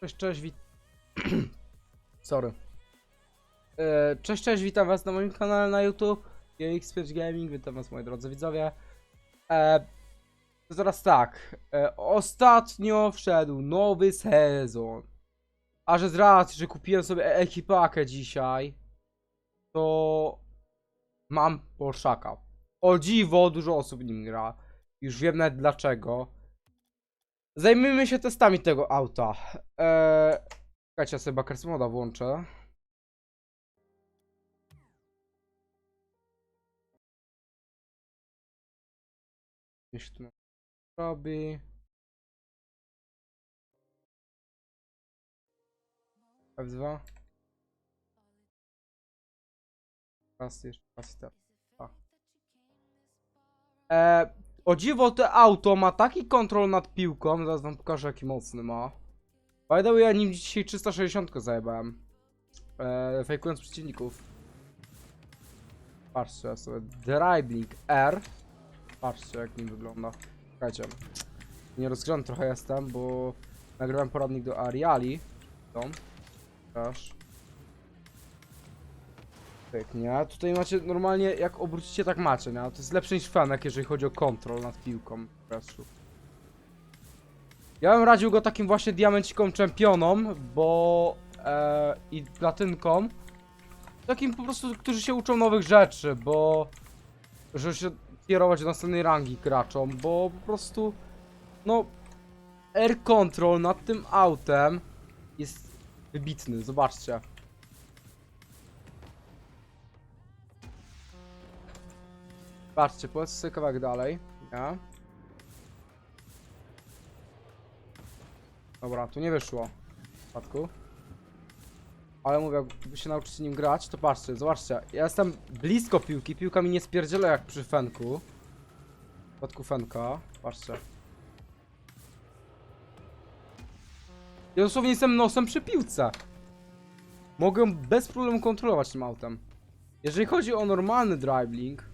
Cześć, cześć, wit... Sorry. E, Cześć, cześć, witam was na moim kanale na YouTube. GX Gaming, witam was moi drodzy widzowie. E, teraz tak. E, ostatnio wszedł nowy sezon. A że z racji, że kupiłem sobie e- ekipakę dzisiaj, to mam Porszaka. O dziwo, dużo osób nim gra. Już wiem nawet dlaczego. Zajmijmy się testami tego auta. Eee, czekajcie, sobie Backers Moda włączę. Tu robi. F2. Raz jeszcze, raz teraz. O dziwo, to auto ma taki kontrol nad piłką, zaraz wam pokażę jaki mocny ma. By the way, ja nim dzisiaj 360 zajebałem. E, fejkując przeciwników. Patrzcie sobie, Dribbling R. Patrzcie jak nim wygląda. Czekajcie. Nie rozgrzany trochę jestem, bo nagrywam poradnik do Ariali. To. Też. Pięknie. Tutaj macie normalnie, jak obrócicie, tak macie, nie? To jest lepsze niż Fenek, jeżeli chodzi o kontrol nad piłką. Ja bym radził go takim właśnie diamencikom czempionom, bo e, i platynkom. Takim po prostu, którzy się uczą nowych rzeczy, bo żeby się kierować do następnej rangi graczom, bo po prostu no air control nad tym autem jest wybitny, zobaczcie. Patrzcie, sobie kawałek dalej, nie? Dobra, tu nie wyszło. W przypadku. Ale mówię, jakby się nauczyć nim grać, to patrzcie, zobaczcie. Ja jestem blisko piłki, piłka mi nie spierdziela jak przy Fenku. W przypadku Fenka, patrzcie. Ja dosłownie jestem nosem przy piłce. Mogę bez problemu kontrolować tym autem. Jeżeli chodzi o normalny dribbling...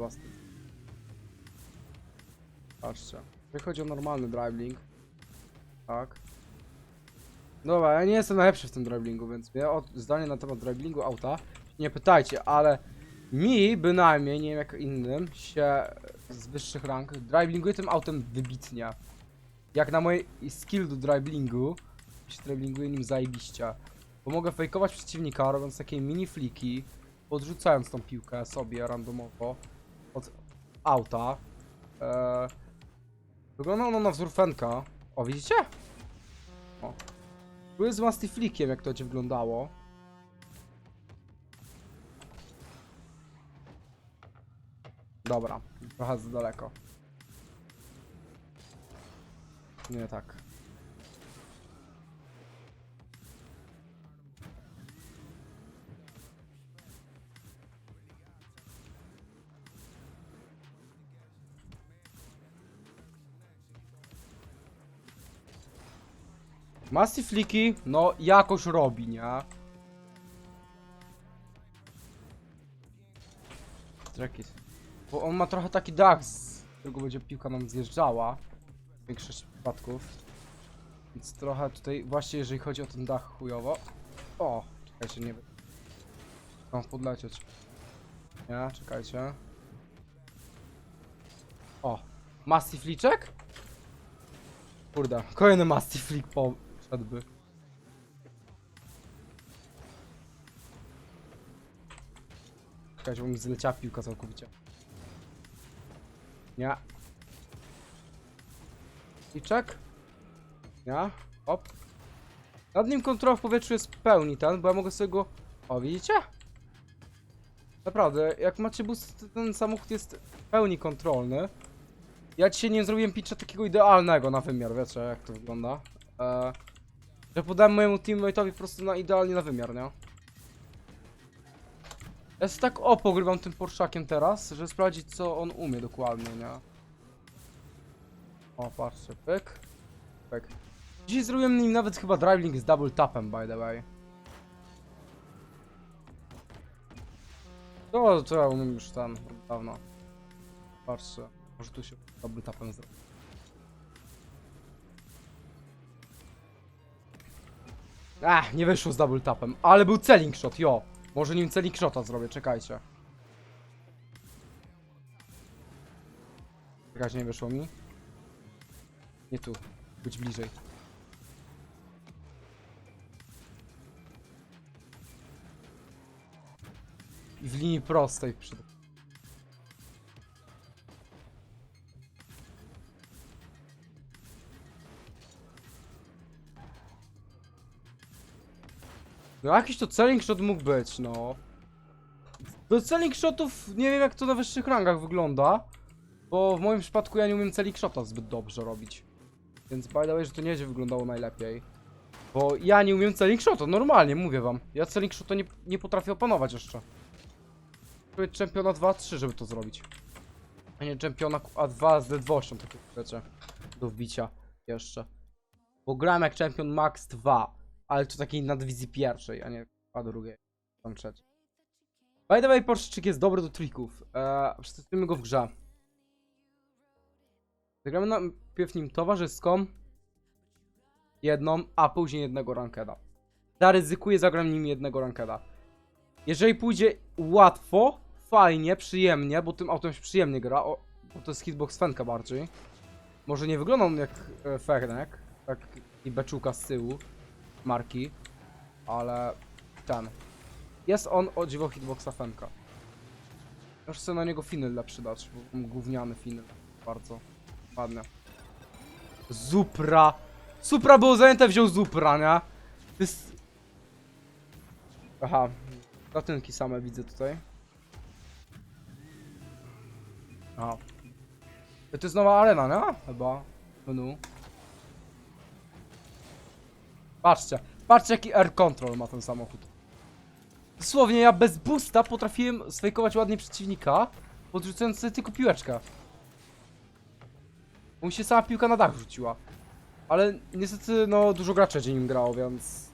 Tym. Patrzcie. Jeżeli chodzi o normalny dribbling... Tak. Dobra, ja nie jestem najlepszy w tym dribblingu, więc mnie zdanie na temat dribblingu auta nie pytajcie, ale mi bynajmniej, nie wiem jak innym, się z wyższych rank dribblinguje tym autem wybitnie. Jak na mojej skill do dribblingu, się dribblinguje nim zajebiście. Bo mogę fejkować przeciwnika, robiąc takie mini fliki, podrzucając tą piłkę sobie randomowo auta. Eee, wygląda ono na wzór Fenka. O, widzicie? O. Były z Mastiflikiem, jak to będzie wyglądało. Dobra, trochę za daleko. Nie tak. Mastifliki, no jakoś robi, nie? Trekis. Bo on ma trochę taki dach, z którego będzie piłka nam zjeżdżała. W większości przypadków. Więc trochę tutaj, właśnie jeżeli chodzi o ten dach chujowo. O, czekajcie, nie wiem. Mam podlecieć. Nie, czekajcie. O, Mastifliczek? Kurde, kolejny Mastiflik poszedłby. Czekajcie, bo mi zleciała piłka całkowicie. Nie. Liczek? Nie. Hop. Nad nim kontrola w powietrzu jest pełni ten, bo ja mogę sobie go... O, widzicie? Naprawdę, jak macie boost, ten samochód jest w pełni kontrolny. Ja dzisiaj nie zrobiłem pitcha takiego idealnego na wymiar, wiecie jak to wygląda. Eee, że podałem mojemu teammate'owi po prostu na idealnie na wymiar, nie? Ja tak opo grywam tym Porszakiem teraz, żeby sprawdzić co on umie dokładnie, nie? O, patrzcie, pyk. Pyk. Dzisiaj zrobiłem nim nawet chyba driving z double tapem, by the way. To, to ja umiem już tam, od dawna. Patrzcie, może tu się double tapem zrobić. Ach, nie wyszło z double tapem, ale był celling shot, jo. Może nim celling shota zrobię, czekajcie. Czekajcie, nie wyszło mi. Nie tu, być bliżej. I w linii prostej przed... No jakiś to celling shot mógł być, no. Do celling shotów nie wiem jak to na wyższych rangach wygląda. Bo w moim przypadku ja nie umiem celling shota zbyt dobrze robić. Więc by the way, że to nie będzie wyglądało najlepiej. Bo ja nie umiem celling shota, normalnie, mówię wam. Ja celling shota nie, nie potrafię opanować jeszcze. Muszę być czempiona 2-3, żeby to zrobić. A nie czempiona A2 z ledwością, takie rzeczy. Do wbicia jeszcze. Bo gram jak czempion max 2, ale to takiej na dywizji pierwszej, a nie a drugiej. Tam trzeciej. By the way, Porszczyk jest dobry do trików. Eee, go w grze. Zagramy najpierw nim towarzyską. Jedną, a później jednego rankeda. Zaryzykuję, zagram nim jednego rankeda. Jeżeli pójdzie łatwo, fajnie, przyjemnie, bo tym autem się przyjemnie gra, o, bo to jest hitbox Fenka bardziej. Może nie wygląda on jak e, Fernek, tak i beczułka z tyłu marki, ale ten. Jest on o dziwo hitboxa Fenka. Już chcę na niego finyl lepszy dać, bo gówniany finyl. Bardzo ładnie. Zupra! Supra było zajęte, wziął Zupra, nie? To jest... Aha, Platynki same widzę tutaj. Aha. To jest nowa arena, nie? Chyba. Menu. Patrzcie. Patrzcie jaki air control ma ten samochód. Dosłownie ja bez boosta potrafiłem sfejkować ładnie przeciwnika, podrzucając sobie tylko piłeczkę. Bo mi się sama piłka na dach rzuciła. Ale niestety, no, dużo graczy będzie nim grało, więc...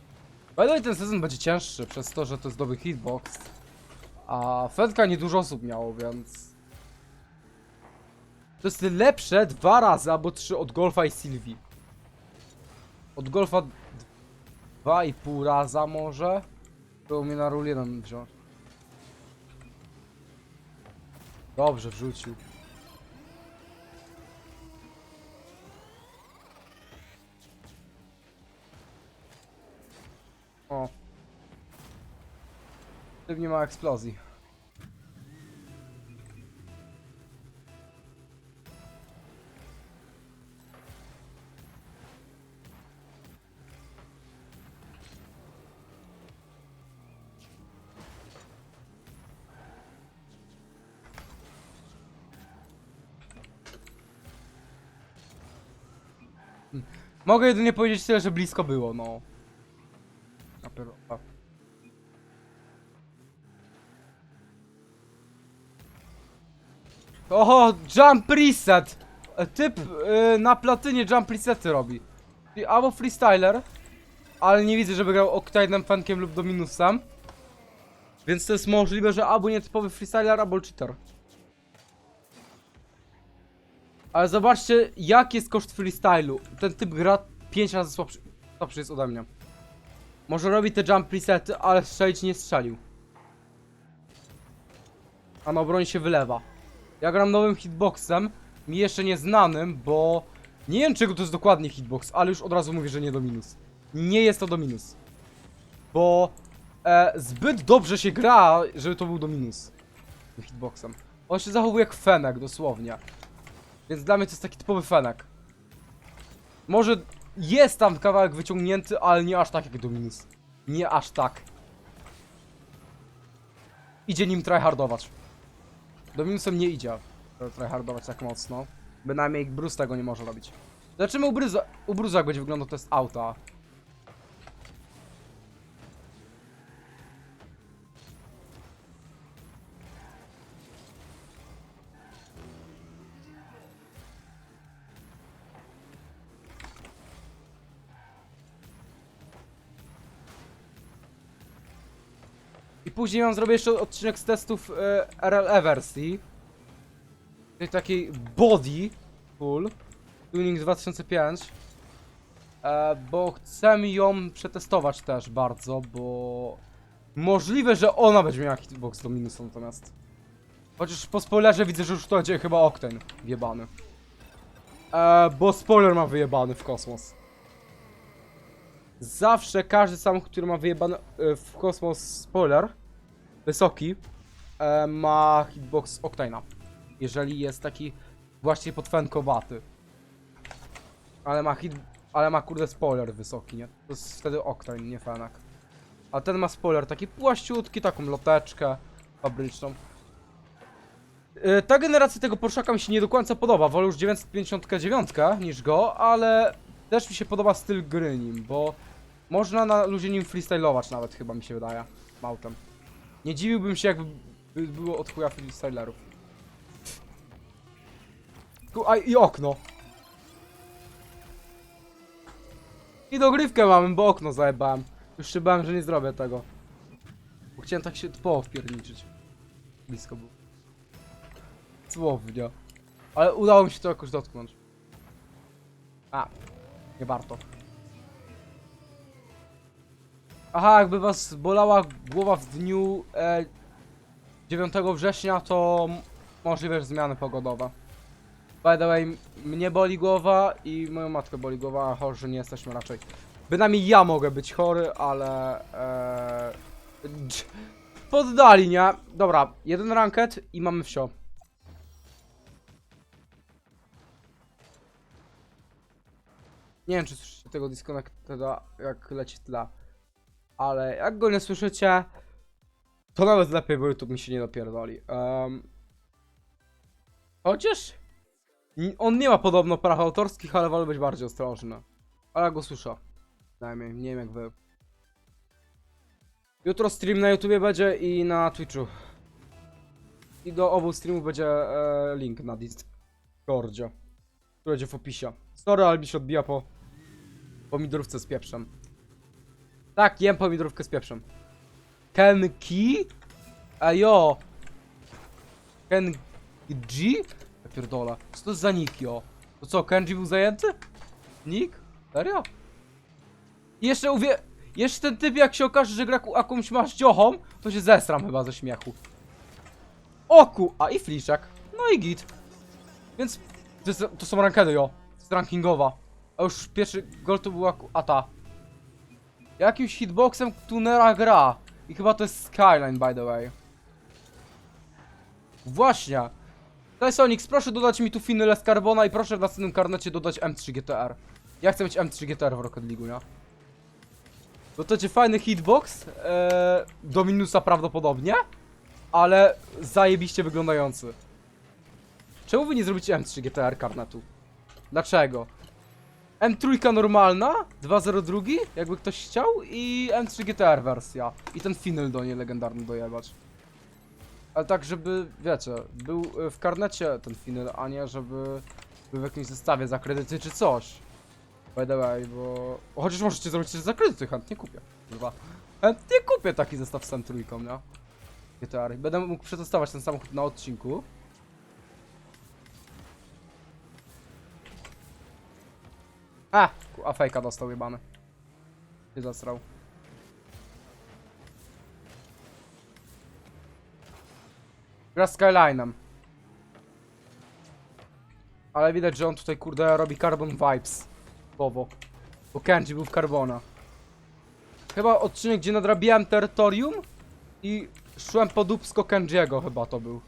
By ten sezon będzie cięższy przez to, że to jest dobry hitbox. A Fedka nie dużo osób miało, więc... To jest lepsze dwa razy albo trzy od Golfa i Sylwii. Od Golfa dwa i pół raza może. To mnie na rul jeden wziąć. Dobrze, wrzucił. O. Tym nie ma eksplozji. Mogę jedynie powiedzieć tyle, że blisko było, no. Oho, jump reset! E, Typ y, na platynie jump resety robi. Czyli albo freestyler, ale nie widzę, żeby grał Octane'em, Fenkiem lub Dominusem. Więc to jest możliwe, że albo nietypowy freestyler, albo cheater. Ale zobaczcie, jaki jest koszt freestylu. Ten typ gra 5 razy słabszy, słabszy jest ode mnie. Może robi te jump resety, ale strzelić nie strzelił. A na obronie się wylewa. Ja gram nowym hitboxem, mi jeszcze nieznanym, bo nie wiem czego to jest dokładnie hitbox, ale już od razu mówię, że nie do minus. Nie jest to do minus. Bo e, zbyt dobrze się gra, żeby to był do minus. Hitboxem. On się zachowuje jak fenek, dosłownie. Więc dla mnie to jest taki typowy fenek. Może jest tam kawałek wyciągnięty, ale nie aż tak jak Dominus. Nie aż tak. Idzie nim tryhardować. Dominusem nie idzie tryhardować tak mocno. Bynajmniej Bruce tego nie może robić. Zobaczymy u Bruce'a, u Bruce'a jak będzie wyglądał test auta. Później wam zrobię jeszcze odcinek z testów e, RLE wersji. Czyli takiej body full. Tuning 2005. e, bo chcemy ją przetestować też bardzo, bo możliwe, że ona będzie miała hitbox do minusu natomiast. Chociaż po spoilerze widzę, że już to będzie chyba Octane wjebany. E, bo spoiler ma wyjebany w kosmos. Zawsze każdy samochód, który ma wyjebany e, w kosmos spoiler, wysoki, e, ma hitbox Octane'a. Jeżeli jest taki właśnie potwękowaty. Ale ma hit, ale ma kurde spoiler wysoki, nie? To jest wtedy Octane, nie Fenak. A ten ma spoiler taki płaściutki, taką loteczkę fabryczną. Yy, Ta generacja tego Porszaka mi się nie do końca podoba. Wolę już 959 niż go, ale też mi się podoba styl gry nim, bo można na ludzie nim freestylować nawet chyba mi się wydaje. Mautem. Nie dziwiłbym się jakby by było od chuja freestylerów. A i okno. I dogrywkę mamy, bo okno zajebałem. Już się bałem, że nie zrobię tego. Bo chciałem tak się tło wpierniczyć. Blisko było. Słownie. Ale udało mi się to jakoś dotknąć. A, nie warto. Aha, jakby was bolała głowa w dniu e, 9 września, to możliwe, że zmiany pogodowe. By the way, mnie boli głowa i moją matkę boli głowa, a chorzy nie jesteśmy raczej. Bynajmniej ja mogę być chory, ale... E, poddali, nie? Dobra, jeden ranket i mamy wsio. Nie wiem, czy słyszycie tego disconnectada, jak leci tla. Ale jak go nie słyszycie, to nawet lepiej, bo YouTube mi się nie dopierdoli. Um, chociaż on nie ma podobno praw autorskich, ale wolę być bardziej ostrożny. Ale ja go słyszę. Przynajmniej, nie wiem jak wy. Jutro stream na YouTubie będzie i na Twitchu. I do obu streamów będzie e, link na Discordzie. Który będzie w opisie. Sorry, ale mi się odbija po pomidorówce z pieprzem. Tak, jem pomidorówkę z pieprzem. Kenki? Ajo! Ken G? Ja pierdolę. Co to za nick, jo? To co, Kenji był zajęty? Nick? Serio? Jeszcze uwie... Jeszcze ten typ jak się okaże, że gra jakąś masz dziochą, to się zesram chyba ze śmiechu. Oku! A i fliczek. No i git. Więc to, to są rankedy, jo. To jest rankingowa. A już pierwszy gol to była a ta. Jakimś hitboxem tunera gra. I chyba to jest Skyline, by the way. Właśnie. Tysonix, proszę dodać mi tu Finyle z Carbona i proszę w następnym karnecie dodać M3 GTR. Ja chcę mieć M3 GTR w Rocket League, nie? Bo to będzie fajny hitbox, e, do minusa prawdopodobnie, ale zajebiście wyglądający. Czemu wy nie zrobicie M3 GTR karnetu? Dlaczego? M3 normalna, 202, jakby ktoś chciał, i M3 GTR wersja. I ten Finyl do niej legendarny dojebać. Ale tak, żeby, wiecie, był y, w karnecie ten Finyl, a nie żeby był w jakimś zestawie za kredyty czy coś. By the way, bo... Chociaż możecie zrobić też za kredyty, chętnie kupię. Kurwa. Chętnie kupię taki zestaw z M3, nie? GTR. Będę mógł przetestować ten samochód na odcinku. A! A fejka dostał jebany. Nie zasrał. Gra Skyline'em. Ale widać, że on tutaj kurde robi Carbon Vibes. Bobo. Bo Kenji był w Carbona. Chyba odcinek, gdzie nadrabiałem terytorium i szłem po dupsko Kenjiego chyba to był.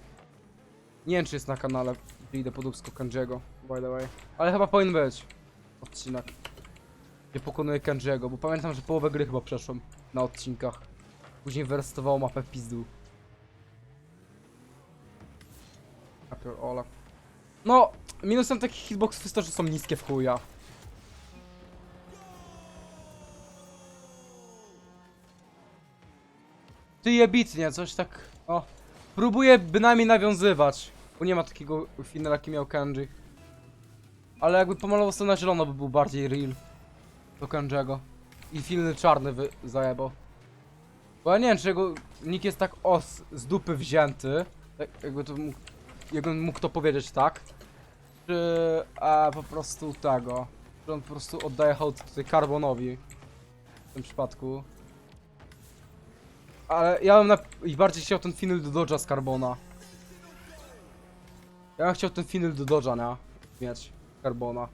Nie wiem, czy jest na kanale, gdzie idę po dupsko Kenjiego, by the way. Ale chyba powinien być odcinek. Gdzie pokonuję Kenjiego, bo pamiętam, że połowę gry chyba przeszłem na odcinkach. Później wyrestowało mapę w pizdu. Apior Ola. No, minusem takich hitboxów jest to, że są niskie w chuja. Ty jebitnie, coś tak, o. Próbuję bynajmniej nawiązywać, bo nie ma takiego finala, jaki miał Kenji. Ale jakby pomalował sobie na zielono, by był bardziej real. Do Kenjiego. I filmy czarny wy zajebał. Bo ja nie wiem, czy jego nick jest tak os z dupy wzięty. Jak, jakby to mógł, jakbym mógł to powiedzieć tak. Czy a, po prostu tego. że on po prostu oddaje hołd tutaj Carbonowi. W tym przypadku. Ale ja bym na... bardziej chciał ten final do Dodge'a z Carbona. Ja bym chciał ten final do Dodge'a, nie? Mieć. Carbona.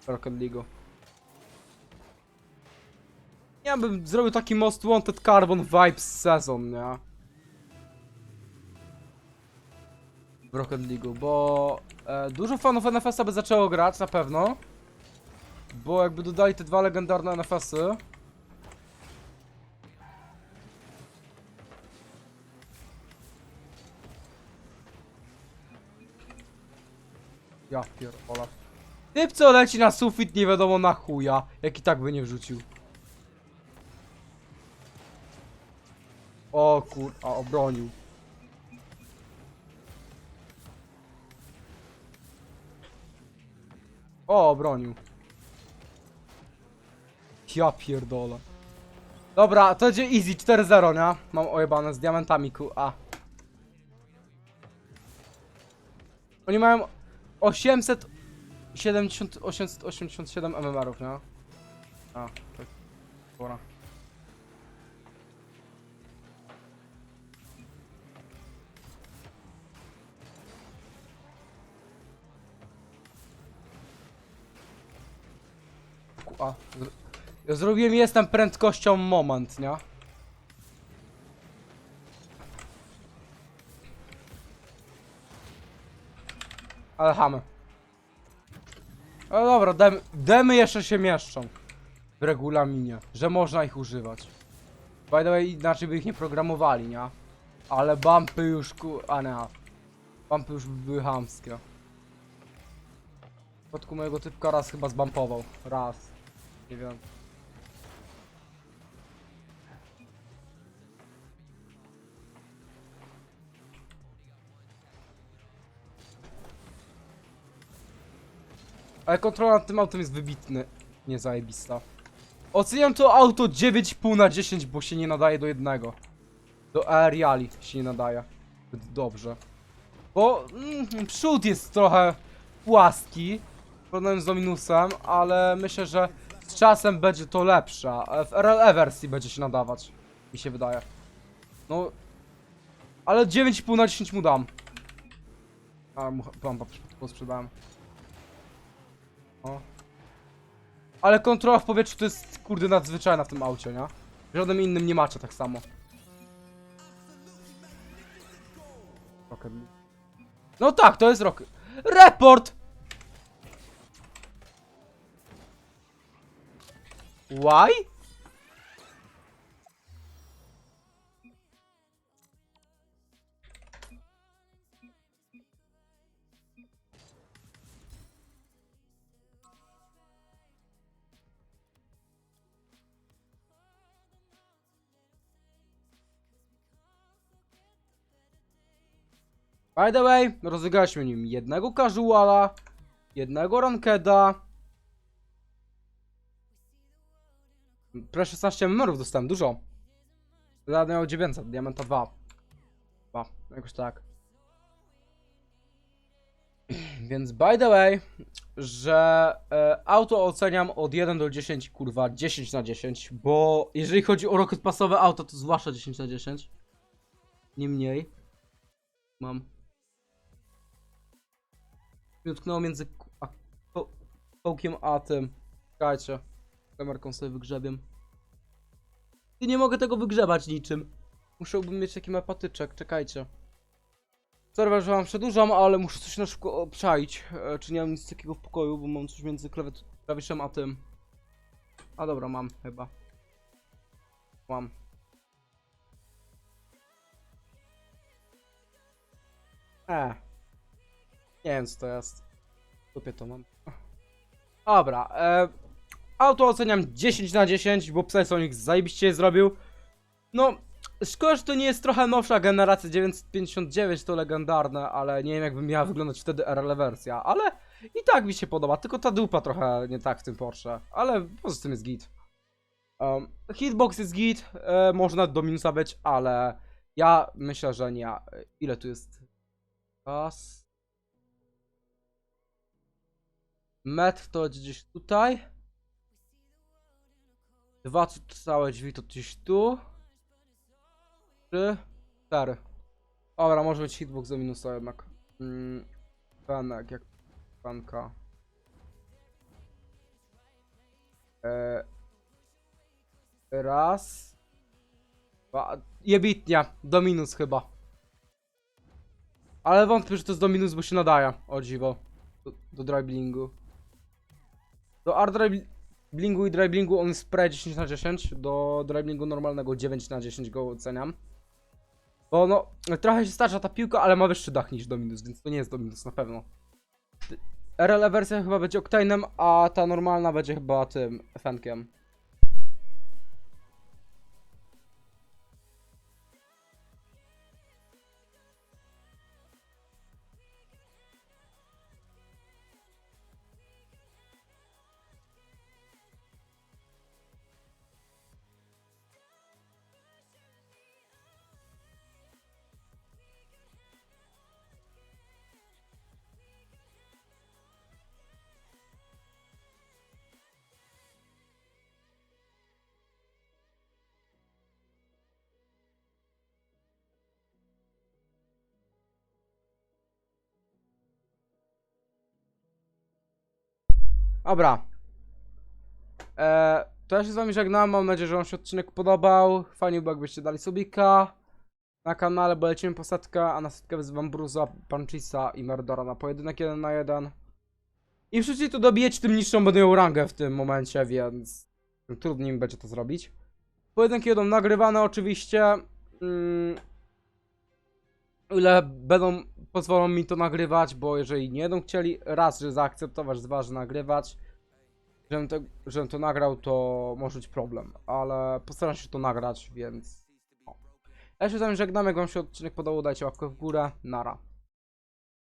w Rocket League'u. Ja bym zrobił taki Most Wanted Carbon Vibes sezon, nie? W Rocket League'u, bo e, dużo fanów NFS-a by zaczęło grać na pewno. Bo jakby dodali te dwa legendarne NFS-y. Ja pierdolę. Typ co leci na sufit nie wiadomo na chuja, jak i tak by nie wrzucił. O kur... a obronił. O, obronił. Ja pierdolę. Dobra, to będzie easy 4-0, nie? Mam ojebane z diamentami ku... A. Oni mają 870, 887 MMR-ów, nie? A, tak. Zrobiłem jestem prędkością moment, nie? Ale chamy. Ale dobra, demy, demy jeszcze się mieszczą w regulaminie, że można ich używać. By the way, inaczej by ich nie programowali, nie? Ale bumpy już ku... a nie. Bumpy już by były chamskie. W przypadku mojego typka raz chyba zbumpował. Raz. Nie wiem. Ale kontrola nad tym autem jest wybitny. Nie zajebista. Oceniam to auto 9,5 na 10, bo się nie nadaje do jednego. Do aeriali się nie nadaje. Dobrze. Bo mm, przód jest trochę płaski. Problem z Dominusem, ale myślę, że z czasem będzie to lepsze. a W RLE wersji będzie się nadawać. Mi się wydaje. No. Ale 9,5 na 10 mu dam. A, mu pompa sprzedałem. O. Ale kontrola w powietrzu to jest kurde nadzwyczajna w tym aucie, nie? Żadnym innym nie macie tak samo. No tak, to jest rok. Report! Why? By the way, rozegraliśmy nim jednego casuala, jednego rankeda. Prawie 16 MMR-ów dostałem, dużo. Zadanie miał 900, diamenta 2. 2, jakoś tak. Więc by the way, że e, auto oceniam od 1 do 10, kurwa, 10 na 10, bo jeżeli chodzi o rocket pasowe auto, to zwłaszcza 10 na 10. Nie mniej. Mam mi utknęło między a, kołkiem a tym. Czekajcie. Kamerką sobie wygrzebiem. Nie mogę tego wygrzebać niczym. Musiałbym mieć taki mapatyczek, czekajcie. Serwer, że wam przedłużam, ale muszę coś na szybko obczaić. E, czy nie mam nic takiego w pokoju, bo mam coś między klawiszem a tym. A dobra, mam chyba. Mam. E. Nie wiem co to jest. Dupie to mam. Dobra, e, auto oceniam 10 na 10, bo Psysonic zajebiście je zrobił. No, szkoda, że to nie jest trochę nowsza generacja 959, to legendarne, ale nie wiem jakby miała wyglądać wtedy RL wersja, ale i tak mi się podoba, tylko ta dupa trochę nie tak w tym Porsche, ale poza tym jest git. Um, hitbox jest git, e, można do minusa być, ale ja myślę, że nie. Ile tu jest? Raz, Metr to gdzieś tutaj. Dwa całe drzwi to gdzieś tu. Trzy, cztery. Dobra, może być hitbox do minusa jednak. Mm, Fenek, jak fanka. E, raz. Dwa. Jebitnia, do minus chyba. Ale wątpię, że to jest do minus, bo się nadaje. O dziwo. Do, do driblingu. Do art driblingu i driblingu on spray 10 na 10. Do driblingu normalnego 9 na 10 go oceniam. Bo no, trochę się starcza ta piłka, ale ma wyższy dach niż do minus, więc to nie jest do minus na pewno. RL wersja chyba będzie Octane'em, a ta normalna będzie chyba tym Fenkiem. Dobra. Eee, to ja się z wami żegnam, mam nadzieję, że wam się odcinek podobał. Fajnie by jakbyście dali subika na kanale, bo lecimy po setkę, a na setkę wzywam Bruza, Panchisa i Merdora na pojedynek 1 na 1. I wszyscy tu dobijecie, tym niższą będę miał rangę w tym momencie, więc trudniej mi będzie to zrobić. Pojedynki będą nagrywane oczywiście. Mm, ile będą, pozwolą mi to nagrywać, bo jeżeli nie będą chcieli raz, że zaakceptować, dwa, że nagrywać, żebym to, żebym to nagrał, to może być problem, ale postaram się to nagrać, więc... Ja się z wami żegnam, jak wam się odcinek podobał, dajcie łapkę w górę, nara.